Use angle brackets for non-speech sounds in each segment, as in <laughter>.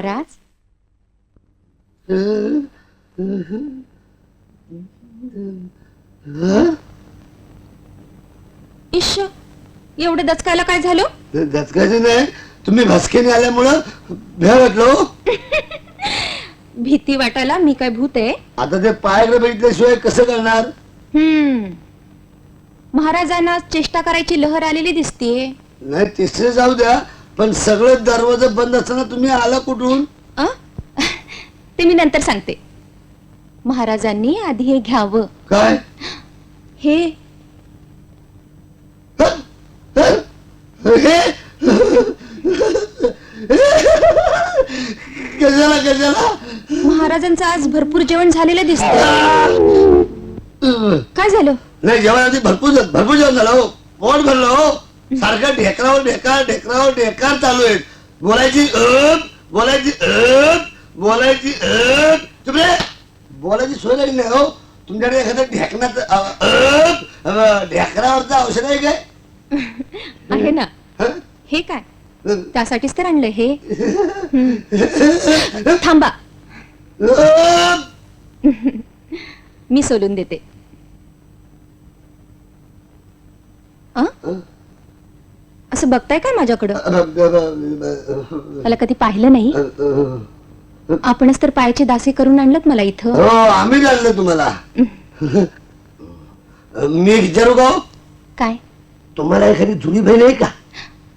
महाराज? इश एवढे दचकायला काय झालं? दचकायचं नाही. तुम्ही भसकेने आल्यामुळं भ्या वाटलो. भीती वाटायला मी काय भूत आहे? आता ते पायाकडे बघितल्याशिवाय कसं करणार हम्म. महाराजांना चेष्टा करायची लहर आलेली दिसतीये. नाही तिसरे जाऊ द्या. पण सगळं दरवाजा बंद असताना तुम्ही आला कुठून? अ? ते मी नंतर सांगते. महाराजांनी आधी हे घ्यावं. काय? हे? महाराजांचं आज भरपूर जेवण झालेलं दिसत काय झालं? नाही जेवण आधी भरपूर भरपूर जेवण झालं हो. पोट भरलं हो. सारखं ढेकरावर ढेकार ढेकरावर ढेकार चालू आहेत बोलायची अप बोलायची अप बोलायची अप तुम्ही बोलायची सोय लागली नाही हो. तुमच्याकडे एखादं ढेकणाचं अप ढेकरावरचं औषध आहे काय? <laughs> आहे ना. हं? हे काय? त्यासाठीच तर आणलं हे. <laughs> थांबा. अप! <laughs> मी सोलून देते. अ? असं बघताय काय माझ्याकडं? मला कधी पाहिलं नाही. आपणच तर पायाचे दासे करून आणलं मला इथं. हो आम्ही जाणलं तुम्हाला. मी विचारू का हो? काय? तुम्हाला एखादी जुनी बहीण आहे का?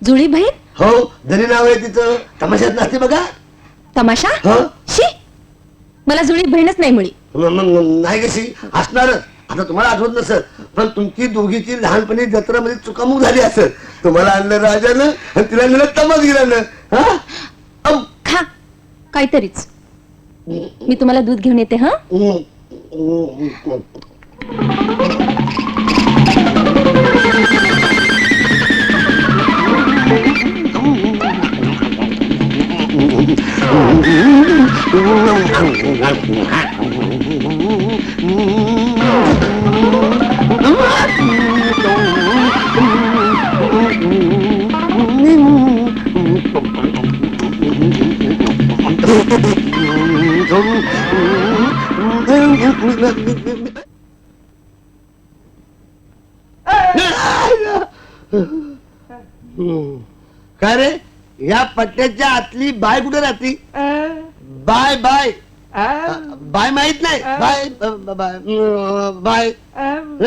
जुळी बहीण? हो जरी नाव आहे तिचं तमाशात नसते बघा. तमाशा? हो? शी! मला जुळी बहीणच नाही मुळी. नाही कशी असणारच. आता तुम्हाला आठवत नसत पण तुमची दोघीची लहानपणी जत्रामध्ये चुकामुक झाली असेल. तुम्हाला आणलं राजानं आणि तिला नेलं तमास गिरानं हा? औ! खा. काहीतरीच. मी तुम्हाला दूध घेऊन येते हा? काय रे? या पट्ट्याच्या आतली बाय कुठे राहते? Bye bye. बाय माहीत नाही. बाय बाय बाय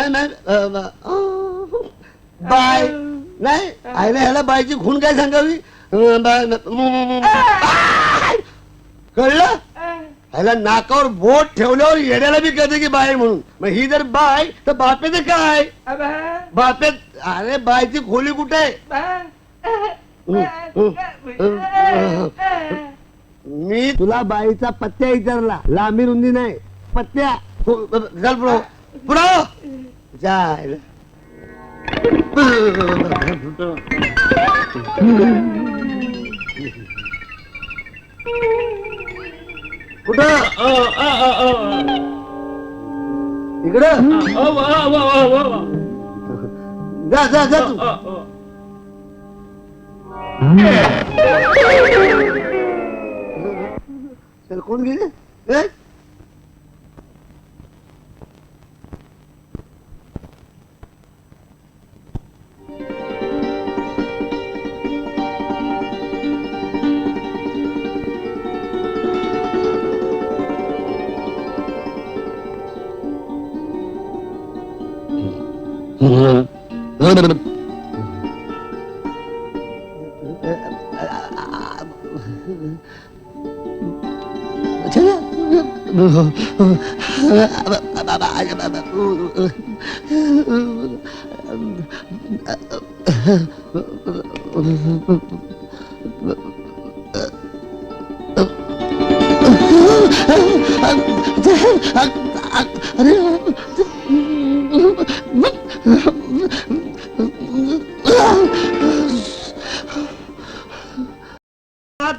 नाही बाय. नाही आईला ह्याला बायची खून काय सांगावी? कळलं? ह्याला नाकावर बोट ठेवल्यावर येण्याला बी कळते की बाय म्हणून. मग ही जर बाय तर बापेचं काय? बापे अरे बायची खोली कुठे? आहे मी तुला बाईचा पत्त्या विचारला. लांबी रुंदी नाही. पत्त्या. खो- चल पुढं. पुढं. जायला. कुठं? इकडं? जा जा जा तू. चल कोण गेले? ए? का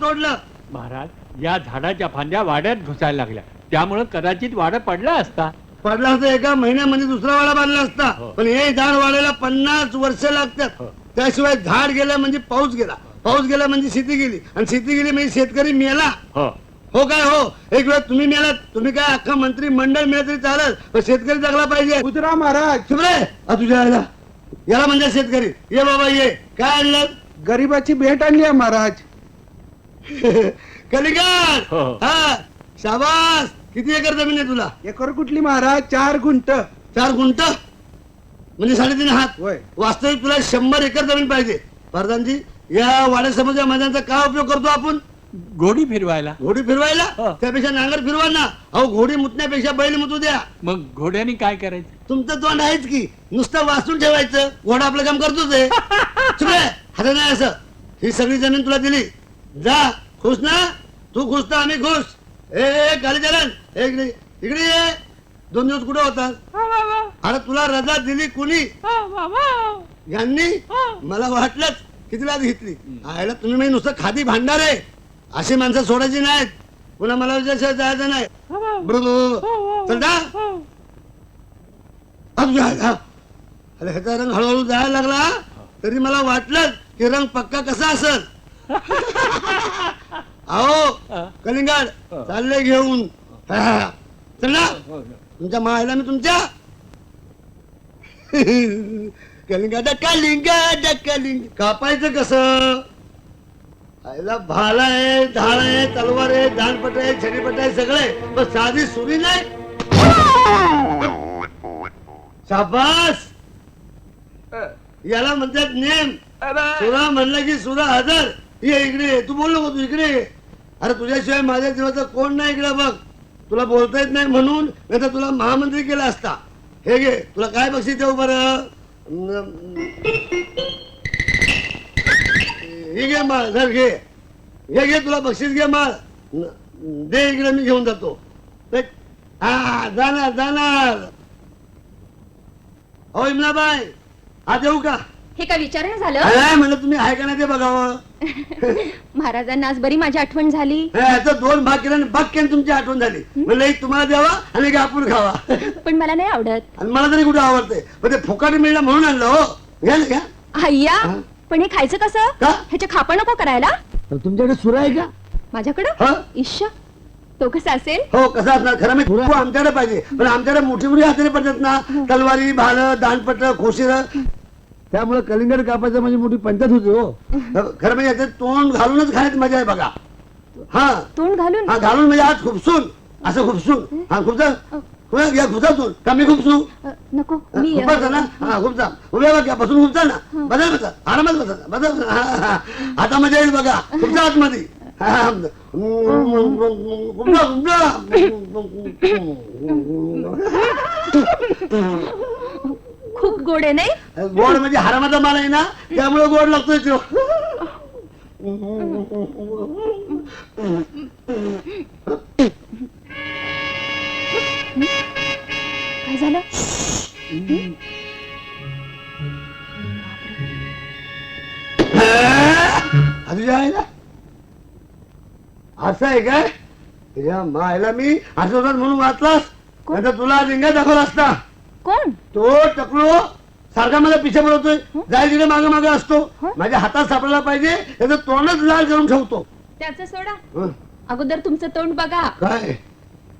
तोडलं. महाराज या झाडाच्या फांद्या वाड्यात घुसायला लागल्या. त्यामुळं कदाचित वाडा पडला असता. पडला असता एका महिन्यामध्ये दुसरा वाडा बांधला असता. हो. पण हे झाड वाढायला पन्नास वर्ष लागतात. हो. त्याशिवाय झाड गेलं म्हणजे पाऊस गेला. पाऊस गेला म्हणजे शेती गेली. आणि शेती गेली म्हणजे शेतकरी मेला. हो. हो काय हो? एक वेळ तुम्ही मेलात. तुम्ही काय अख्खा मंत्री मंडळ मिळत तरी चालत पण शेतकरी जगला पाहिजे. कुत्रा महाराज. चुप रे आ, तुझ्या आईला याला म्हणजे शेतकरी. ये बाबा ये. काय आणलं? गरीबाची भेट आणली आहे महाराज. <laughs> कलिकार हो. हा शाबास! किती एकर जमीन आहे तुला? एकर कुठली महाराज? चार गुंट चार गुंट म्हणजे साडेतीन हात. होय. वास्तविक तुला शंभर एकर जमीन पाहिजे. प्रधानजी या वाड्या समजा मैदानाचा काय उपयोग करतो आपण? घोडी फिरवायला. घोडी फिरवायला? हो. त्यापेक्षा नांगर फिरवा ना. अहो घोडी मुतण्यापेक्षा बैल मुतू द्या. मग घोड्याने काय करायचं? तुमचं तोंड आहेच की. नुसतं वाचून ठेवायचं. घोडा आपलं काम करतोच आहे. <laughs> हात नाही असं. ही सगळी जमीन तुला दिली. जा खुश ना? तू खुश ना आम्ही खुश. ए गाली चलन इकडे इकडे ये. दोन दिवस कुठे होतात अरे तुला रजा दिली कुणी? यांनी? मला वाटलंच किती लाच घेतली. आयला तुम्ही म्हणजे नुसतं खादी भांडार आहे. अशी माणसं सोडायची नाहीत. पुन्हा मला विचार जायचं नाही. बरोबर चल जा. अब जा, जा. अरे ह्याचा रंग हळूहळू जायला लागला तरी मला वाटलं की रंग पक्का कसा असल? अहो कलिंगड चालले घेऊन. हा, हा. चल ना. तुमच्या मायला मी तुमच्या. कलिंगड कलिंगड कलिंग. कापायचं कसं? आईला भाला आहे ढाळ आहे तलवार आहे दानपट आहे छडीपट आहे सगळं आहे. पण साधी सुरी नाही. शाबास. याला म्हणतात नेम. सुरा म्हणलं की सुरा हजर. ये इकडे तू बोल नको तू इकडे अरे तुझ्याशिवाय माझ्या जीवाचा कोण नाही इकडे बघ. तुला बोलता येत नाही म्हणून नाही तर तुला महामंत्री केला असता. हे घे तुला काय बक्षीस देऊ बरं? हे घे माळ धर घे. हे घे तुला बक्षीस घे माळ. दे इकडे मी घेऊन जातो. हा जाणार जाणार. हो इमलाबाई हा देऊ का? हे काय विचारणं झालं? काय म्हणलं तुम्ही आहे का नाही ते बघावं? <laughs> महाराजांना आज बरी माझी आठवण झाली. हे, याचं दोन भाग केले आणि तुमची आठवण झाली. म्हणलं एक तुम्हाला द्यावा आणि एक आपण खावा. <laughs> पण मला नाही आवडत. आणि मला तरी कुठे आवडते पण ते फुकाट मिळलं म्हणून आणलं हो. घ्या ना घ्या. अय्या हा? पण हे खायचं कसं? का? ह्याच्या खापा नको करायला. तर तुमच्याकडे सुरा आहे का? माझ्याकडं? हा? इश्श तो कसा असेल? हो कसं असणार? खरं मी आमच्याकडे पाहिजे. पण आमच्याकडे मोठी मोठी हाताने पडतात ना. तलवारी भाल दानपट खोशीर. त्यामुळे कलिंगड कापायचं म्हणजे मोठी पंचायत होती हो. खरं म्हणजे याच्यात तोंड घालूनच खाण्यात मजा आहे बघा. हा. तोंड घालून? हा घालून म्हणजे आज खुपसून. असं खुपसून. हा खुपसा? खुपसा? घ्या खुपसातून. का मी खुपसू? अ, नको. मी अ, खुपसा ना? हा खुपसा. उभ्या बघा बसून खुपसा ना. बदल बसा आरामात बसा. हा, हा. आता मजा येईल बघा. खुपसा आतमध्ये. हा, हा. खुपसा खुपसा. <laughs> <laughs> खूप गोड आहे नाही? गोड म्हणजे हरामाचा माल आहे ना त्यामुळे गोड लागतोय तो. काय झालं? तुझ्या आहे ना? असं आहे काय? तुझ्या मायला मी आठवतात म्हणून वाचलास? कोण? तुला रिंगा दाखवला असता कोण? तो टकलो सारखा मला पिछा बोलवतोय जाय तिकडे मागे मागे असतो? माझ्या हातात सापडायला पाहिजे त्याचं तोंडच लाल करून ठेवतो. त्याचं सोडा? अगोदर तुमचं तोंड बघा. काय?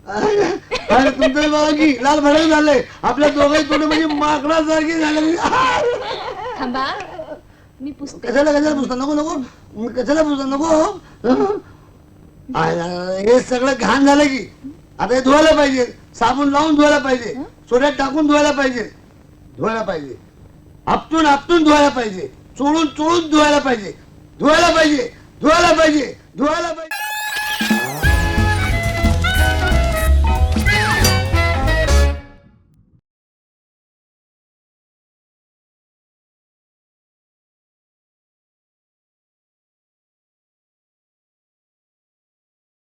अरे तुमचं? बघा की लाल भडक झालंय. आपल्या दोघे तोंड म्हणजे माकडासारखी झालं. थांबा. मी पुस्तक कशाला कशाला पुसता? नको नको. मी कशाला पुसता? नको. हं? हे सगळं घाण झालं की. आता हे धुवायला पाहिजे. साबण लावून धुवायला पाहिजे. सोड्यात टाकून धुवायला पाहिजे. धुवायला पाहिजे. आपटून आपटून धुवायला पाहिजे. चोळून चोळून धुवायला पाहिजे. धुवायला पाहिजे. धुवायला पाहिजे. धुवायला पाहिजे.